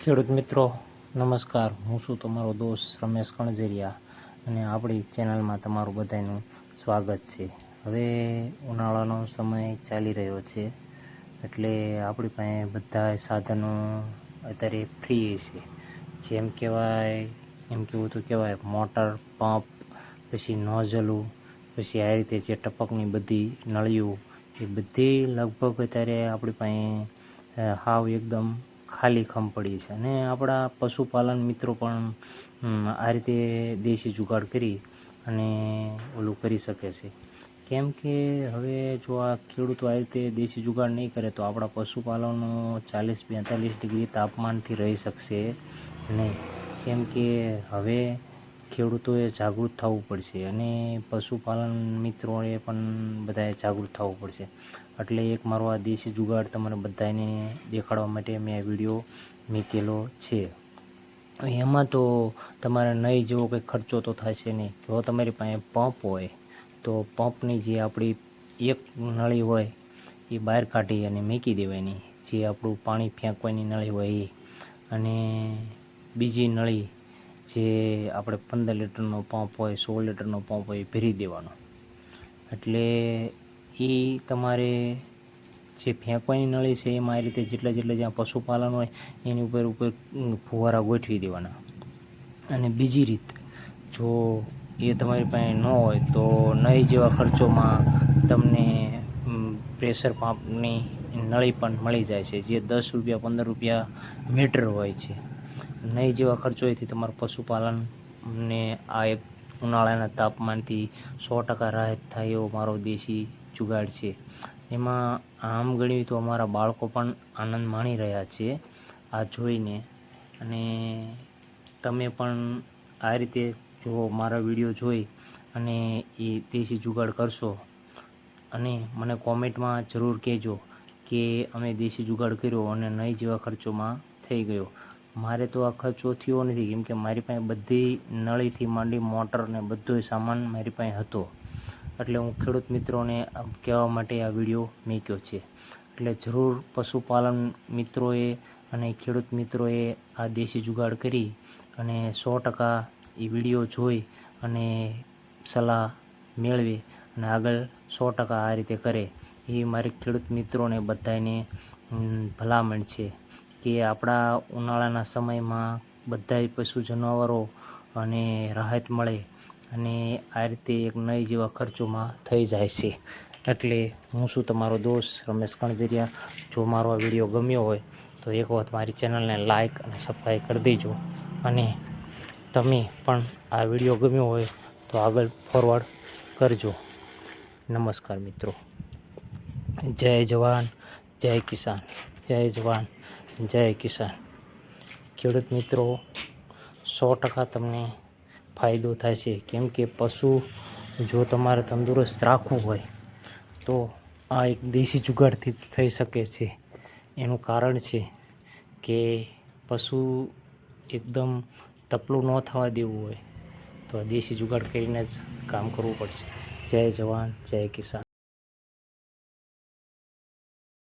ખેડૂત મિત્રો, નમસ્કાર. હું છું તમારો દોસ્ત રમેશ કણજરિયા અને આપણી ચેનલમાં તમારું બધાનું સ્વાગત છે. હવે ઉનાળાનો સમય ચાલી રહ્યો છે એટલે આપણી પાસે બધા સાધનો અત્યારે ફ્રી છે. જેમ કહેવાય, એમ કેવું તો કહેવાય, મોટર, પંપ, પછી નોઝલું, પછી આ રીતે જે ટપકની બધી નળીઓ, એ બધી લગભગ અત્યારે આપણી પાસે હાવ એકદમ ખાલી ખમ છે. અને આપણા પશુપાલન મિત્રો પણ આ રીતે દેશી જુગાડ કરી અને ઓલું કરી શકે છે. કેમ કે હવે જો આ ખેડૂતો આ રીતે દેશી જુગાડ નહીં કરે તો આપણા પશુપાલનો ચાલીસ બેતાલીસ ડિગ્રી તાપમાનથી રહી શકશે નહીં. કેમ કે હવે ખેડૂતોએ જાગૃત થવું પડશે અને પશુપાલન મિત્રોએ પણ બધાએ જાગૃત થવું પડશે. એટલે એક મારો આ દેશી જુગાડ તમારે બધાને દેખાડવા માટે મેં આ વીડિયો મૂકેલો છે. એમાં તો તમારે નહીં જેવો કંઈ ખર્ચો તો થશે નહીં. જો તમારી પાસે પંપ હોય, તો પંપની જે આપણી એક નળી હોય, એ બહાર કાઢી અને મૂકી દેવાની. જે આપણું પાણી ફેંકવાની નળી હોય એ. અને બીજી નળી જે આપણે પંદર લીટરનો પંપ હોય, સોળ લીટરનો પંપ હોય એ ભરી દેવાનો. એટલે એ તમારે જે ફેંકવાની નળી છે એમાં એ રીતે જેટલા જેટલા જ્યાં પશુપાલન હોય, એની ઉપર ઉપર ફુવારા ગોઠવી દેવાના. અને બીજી રીત, જો એ તમારી પાસે ન હોય તો નહીં જેવા ખર્ચોમાં તમને પ્રેશર પંપની નળી પણ મળી જાય છે, જે દસ રૂપિયા, પંદર રૂપિયા મીટર હોય છે. નહીં જેવા ખર્ચોથી તમારું પશુપાલનને આ એક ઉનાળાના તાપમાનથી સો ટકા રાહત થાય એવો મારો દેશી જુગાડ છે. એમાં આમ ગણ્યું તો અમારા બાળકો પણ આનંદ માણી રહ્યા છે આ જોઈને. અને તમે પણ આ રીતે જો મારા વીડિયો જોઈ અને એ દેશી જુગાડ કરશો અને મને કોમેન્ટમાં જરૂર કહેજો કે અમે દેશી જુગાડ કર્યો અને નહીં જેવા ખર્ચોમાં થઈ ગયો. મારે તો આ ખર્ચો થયો નથી, કેમ કે મારી પાસે બધી નળીથી માંડી મોટર ને બધો સામાન મારી પાસે હતો. એટલે હું ખેડૂત મિત્રોને કહેવા માટે આ વીડિયો મૂક્યો છે. એટલે જરૂર પશુપાલન મિત્રોએ અને ખેડૂત મિત્રોએ આ દેશી જુગાડ કરી અને સો ટકા એ વીડિયો જોઈ અને સલાહ મેળવે અને આગળ સો ટકા આ રીતે કરે. એ મારી ખેડૂત મિત્રોને બધાને ભલામણ છે. કે આપણા ઉનાળાના સમયમાં બધાય પશુ જનાવરો અને રાહત મળે અને આ રીતે એક નહીં જેવા ખર્ચોમાં થઈ જાય છે. એટલે હું શું તમારો દોસ્ત રમેશ કણજરિયા. જો મારો આ વીડિયો ગમ્યો હોય તો એક વખત મારી ચેનલને લાઇક અને સબસ્ક્રાઈબ કરી દેજો. અને તમે પણ આ વીડિયો ગમ્યો હોય તો આગળ ફોરવર્ડ કરજો. નમસ્કાર મિત્રો. જય જવાન, જય કિસાન, જય જવાન. જય કિસાન. ખેડૂત મિત્રો, સો ટકા તમને ફાયદો થાય છે. કેમ કે પશુ જો તમારે તંદુરસ્ત રાખવું હોય, તો આ એક દેશી જુગાડથી જ થઈ શકે છે. એનું કારણ છે કે પશુ એકદમ તપલું ન થવા દેવું હોય, તો આ દેશી જુગાડ કરીને જ કામ કરવું પડશે. જય જવાન, જય કિસાન.